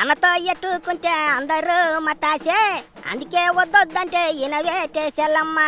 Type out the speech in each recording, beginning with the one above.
అన్నతో ఎట్టుకుంటే అందరూ మటాసే. అందుకే వద్దొద్దంటే ఇనవేటే సెల్లమ్మ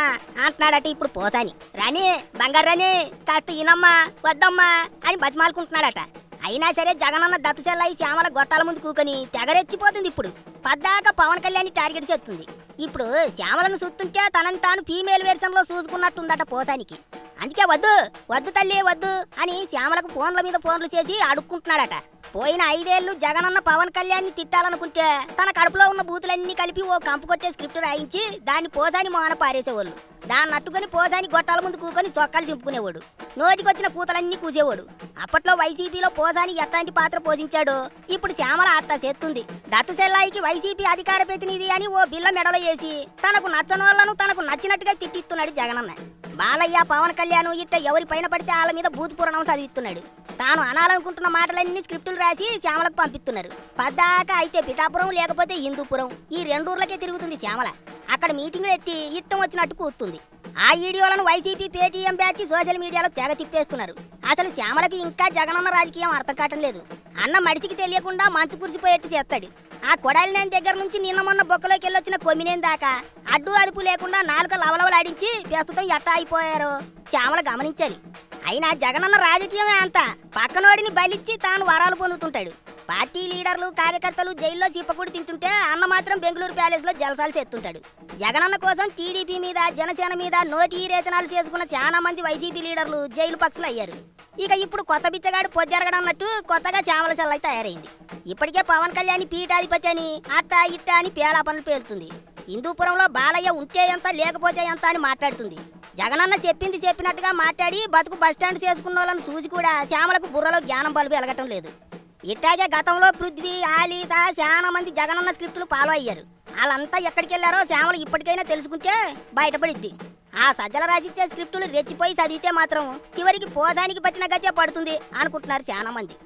అంటున్నాడట ఇప్పుడు పోసాని. రాని బంగారు రాని కాస్త ఇనమ్మా వద్దమ్మా అని బతిమాలుకుంటున్నాడట. అయినా సరే జగనన్న దత్తశెల్లయి శ్యామల గొట్టాల ముందు కూకొని తెగరెచ్చిపోతుంది ఇప్పుడు. పద్దాక పవన్ కళ్యాణ్ టార్గెట్ చేస్తుంది. ఇప్పుడు శ్యామలను చూస్తుంటే తనని తాను ఫీమేల్ వెర్షన్లో చూసుకున్నట్టుందట పోసానికి. అందుకే వద్దు వద్దు తల్లి వద్దు అని శ్యామలకు ఫోన్ల మీద ఫోన్లు చేసి అడుక్కుంటున్నాడట. పోయిన ఐదేళ్ళు జగనన్న పవన్ కళ్యాణ్ తిట్టాలనుకుంటే తన కడుపులో ఉన్న బూతులన్నీ కలిపి ఓ కంపు కొట్టే స్క్రిప్ట్ రాయించి దాన్ని పోసాని మోన పారేసేవాళ్ళు. దాన్ని అట్టుకుని పోసాని గొట్టాల ముందు కూకొని చొక్కాలు చింపుకునేవాడు. నోటికొచ్చిన పూతలన్నీ కూసేవాడు. అప్పట్లో వైసీపీలో పోసాని ఎట్లాంటి పాత్ర పోషించాడో ఇప్పుడు శ్యామల అట్టా చేస్తుంది దత్తుసెల్లాయికి వైసీపీ అధికార ప్రతినిధి అని ఓ బిల్ల మెడలో వేసి తనకు నచ్చనోళ్ళను తనకు నచ్చినట్టుగా తిట్టిస్తున్నాడు జగనన్న. బాలయ్య పవన్ కళ్యాణ్ ఇట్ట ఎవరి పైన పడితే వాళ్ళ మీద బూత్ చదివిస్తున్నాడు తాను అనాలనుకుంటున్న మాటలన్నీ స్క్రిప్టులు రాసి శ్యామలకు పంపిస్తున్నారు. పద్దాక అయితే పిఠాపురం లేకపోతే హిందూపురం. ఈ రెండు ఊర్లకే తిరుగుతుంది శ్యామల. అక్కడ మీటింగ్ పెట్టి ఇట్టం వచ్చినట్టు కూతుంది ఆ వీడియోలను వైసీపీ పేటీఎం బ్యాచ్ సోషల్ మీడియాలో తెగ తిప్పేస్తున్నారు. అసలు శ్యామలకి ఇంకా జగనన్న రాజకీయం అర్థం కావటం లేదు. అన్న మడిసికి తెలియకుండా మంచు కురిసిపోయేట్టు చేస్తాడు. ఆ కొడాలినేని దగ్గర నుంచి నిన్న మొన్న బొక్కలోకి వెళ్ళొచ్చిన కొమ్మినేని దాకా అడ్డు అదుపు లేకుండా నాలుక లవలవలాడించి ప్రస్తుతం ఎట్టా అయిపోయారో శ్యామలు గమనించాలి. అయినా జగనన్న రాజకీయమే అంత. పక్కనోడిని బలిచ్చి తాను వరాలు పొందుతుంటాడు. పార్టీ లీడర్లు కార్యకర్తలు జైల్లో చిప్పకూడి తింటుంటే అన్న మాత్రం బెంగళూరు ప్యాలెస్లో జలసాలు చేస్తుంటాడు. జగనన్న కోసం టీడీపీ మీద జనసేన మీద నోటి రేచనాలు చేసుకున్న చాలా మంది వైసీపీ లీడర్లు జైలు పక్షులు అయ్యారు. ఇక ఇప్పుడు కొత్త బిచ్చగాడు పొద్దెరగడన్నట్టు కొత్తగా చామల చల్లై తయారైంది. ఇప్పటికే పవన్ కళ్యాణ్ పీఠాధిపతి అని అట్టా ఇట్టా అని పేలాపనలు పేలుతుంది. హిందూపురంలో బాలయ్య ఉంటే ఎంత లేకపోతే ఎంత అని మాట్లాడుతుంది. జగనన్న చెప్పింది చెప్పినట్టుగా మాట్లాడి బతుకు బస్టాండ్ చేసుకున్న వాళ్ళని చూసి కూడా శ్యామలకు బుర్రలో జ్ఞానం బలుపు వెలగటం లేదు. ఇట్టాగే గతంలో పృథ్వీ ఆలీసా చాలా మంది జగనన్న స్క్రిప్టులు ఫాలో అయ్యారు. వాళ్ళంతా ఎక్కడికి వెళ్ళారో శ్యామలు ఇప్పటికైనా తెలుసుకుంటే బయటపడిద్ది. ఆ సజ్జల రాసిచ్చే స్క్రిప్టులు రెచ్చిపోయి చదివితే మాత్రం చివరికి పోసానికి పట్టిన గతే పడుతుంది అనుకుంటున్నారు చాలా మంది.